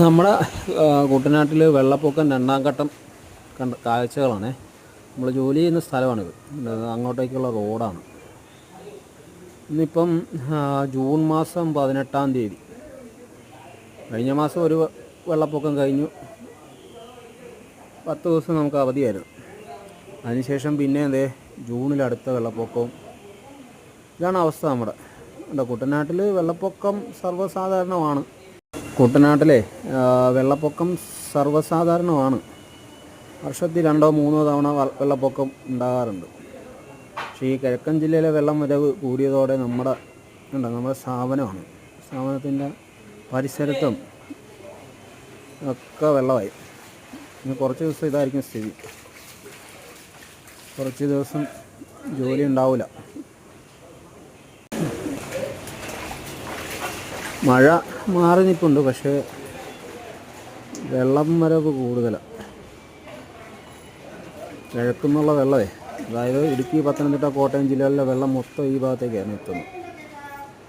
നമ്മുടെ കുട്ടനാട്ടിൽ വെള്ളപ്പൊക്കം രണ്ടാം ഘട്ടം കണ്ട കാഴ്ചകളാണ്. നമ്മൾ ജോലി ചെയ്യുന്ന സ്ഥലമാണിത്. അങ്ങോട്ടേക്കുള്ള റോഡാണ്. ഇന്നിപ്പം ജൂൺ മാസം പതിനെട്ടാം തീയതി. കഴിഞ്ഞ മാസം ഒരു വെള്ളപ്പൊക്കം കഴിഞ്ഞു. പത്ത് ദിവസം നമുക്ക് അവധിയായിരുന്നു. അതിനുശേഷം പിന്നെ എന്തേ ജൂണിൽ അടുത്ത വെള്ളപ്പൊക്കവും. ഇതാണ് അവസ്ഥ നമ്മുടെ. കുട്ടനാട്ടിൽ വെള്ളപ്പൊക്കം സർവസാധാരണമാണ്. കുട്ടനാട്ടിലെ വെള്ളപ്പൊക്കം സർവസാധാരണമാണ്. വർഷത്തിൽ രണ്ടോ മൂന്നോ തവണ വെള്ളപ്പൊക്കം ഉണ്ടാകാറുണ്ട്. പക്ഷേ ഈ കിഴക്കൻ ജില്ലയിലെ വെള്ളം വരവ് കൂടിയതോടെ നമ്മുടെ ഉണ്ട് നമ്മുടെ സ്ഥാപനമാണ്. സ്ഥാപനത്തിന്റെ പരിസരത്തും ഒക്കെ വെള്ളമായി. ഇനി കുറച്ച് ദിവസം ഇതായിരിക്കും സ്ഥിതി. കുറച്ച് ദിവസം ജോലി ഉണ്ടാവില്ല. മഴ മാറി നിൽപ്പുണ്ട് പക്ഷേ വെള്ളം വരവ് കൂടുതലാണ് കിഴക്കുന്നുള്ള വെള്ളമേ അതായത് ഇടുക്കി പത്തനംതിട്ട കോട്ടയം ജില്ലകളിലെ വെള്ളം മൊത്തം ഈ ഭാഗത്തേക്കാണ് എത്തുന്നത്.